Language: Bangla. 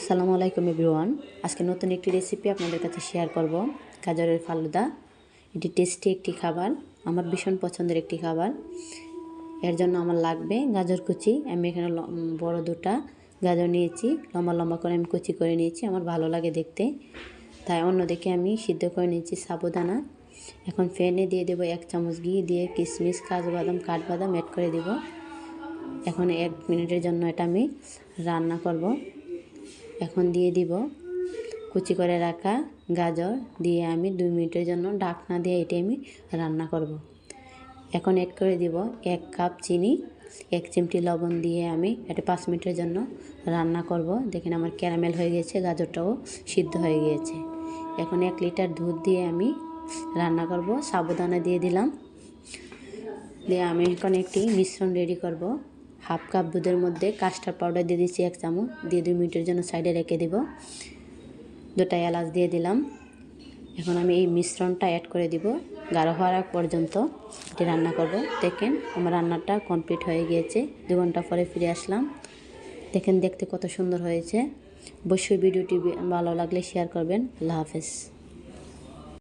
আসসালামু আলাইকুম এভরিওয়ান। আজকে নতুন একটি রেসিপি আপনাদের কাছে শেয়ার করব, গাজরের ফালুদা। এটি টেস্টি একটি খাবার, আমার ভীষণ পছন্দের একটি খাবার। এর জন্য আমার লাগবে গাজর কুচি। আমি এখানে বড় দুটা গাজর নিয়েছি। লম্বা লম্বা করে আমি কুচি করে নিয়েছি, আমার ভালো লাগে দেখতে। তাই অন্যদিকে আমি সিদ্ধ করে নিয়েছি সাবুদানা। এখন ফ্যানে দিয়ে দেবো এক চামচ ঘি দিয়ে কিশমিশ, কাজু বাদাম, কাঠবাদাম অ্যাড করে দেবো। এখন এক মিনিটের জন্য এটা আমি রান্না করব। এখন দিয়ে দিব। কুচি করে রাখা গাজর দিয়ে আমি দুই মিনিটের জন্য ঢাকনা দিয়ে এটি আমি রান্না করব। এখন এড করে দিব এক কাপ চিনি, এক চিমটি লবণ দিয়ে আমি এটা পাঁচ মিনিটের জন্য রান্না করব। দেখেন আমার ক্যারামেল হয়ে গেছে, গাজরটাও সিদ্ধ হয়ে গিয়েছে। এখন এক লিটার দুধ দিয়ে আমি রান্না করব। সাবুদানা দিয়ে দিলাম। দিয়ে আমি এখন একটি মিশ্রণ রেডি করব। হাফ কাপ দুধের মধ্যে কাস্টার্ড পাউডার দিয়ে দিচ্ছি এক চামচ। দিয়ে দুই মিনিটের জন্য সাইডে রেখে দিব। দুটা এলাচ দিয়ে দিলাম। এখন আমি এই মিশ্রণটা অ্যাড করে দিব। গাঢ় হওয়ার আগ পর্যন্ত এটি রান্না করব। দেখেন আমার রান্নাটা কমপ্লিট হয়ে গিয়েছে। দু ঘণ্টা পরে ফিরে আসলাম। দেখেন দেখতে কত সুন্দর হয়েছে। অবশ্যই ভিডিওটি ভালো লাগলে শেয়ার করবেন। আল্লাহ হাফেজ।